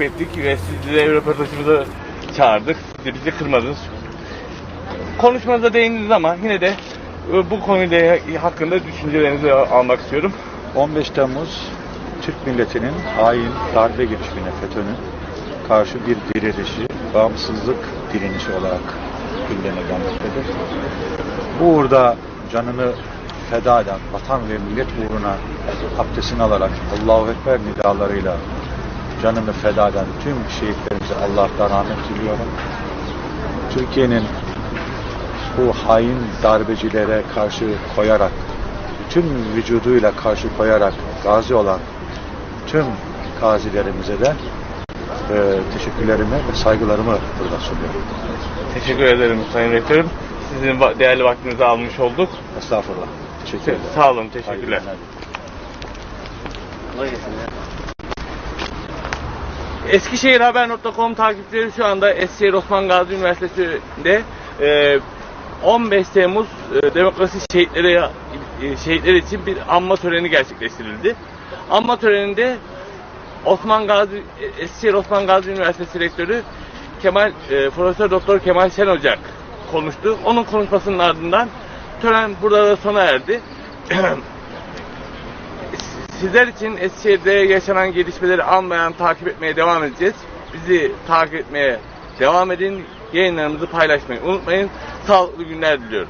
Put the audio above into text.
takip ettik ve sizi de röportajımıza çağırdık. Siz bizi kırmadınız. Konuşmanıza değindiniz ama yine de e, bu konuyla hakkında düşüncelerinizi almak istiyorum. 15 Temmuz Türk milletinin hain darbe girişimine FETÖ'nün karşı bir direnişi, bağımsızlık direnişi olarak gündeme gelmektedir. Bu uğurda canını feda eden vatan ve millet uğruna abdestini alarak Allahu Ekber nidalarıyla canını feda eden tüm şehitlerimize Allah'tan rahmet diliyorum. Türkiye'nin bu hain darbecilere karşı koyarak, bütün vücuduyla karşı koyarak gazi olan tüm gazilerimize de e, teşekkürlerimi ve saygılarımı burada sunuyorum. Teşekkür ederim Sayın Rektörüm. Sizin değerli vaktinizi almış olduk. Estağfurullah. Teşekkür ederim. Sağ olun, Hayırlı teşekkürler. günler. Eskişehirhaber.com takipçileri şu anda Eskişehir Osman Gazi Üniversitesi'nde e, 15 Temmuz e, Demokrasi Şehitleri e, için bir anma töreni gerçekleştirildi. Anma töreninde Osman Gazi e, Eskişehir Osman Gazi Üniversitesi Rektörü Kemal e, Profesör Doktor Kemal Şen Ocak konuştu. Onun konuşmasının ardından tören burada da sona erdi. Sizler için Eskişehir'de yaşanan gelişmeleri almayan takip etmeye devam edeceğiz. Bizi takip etmeye devam edin. Yayınlarımızı paylaşmayı unutmayın. Sağlıklı günler diliyorum.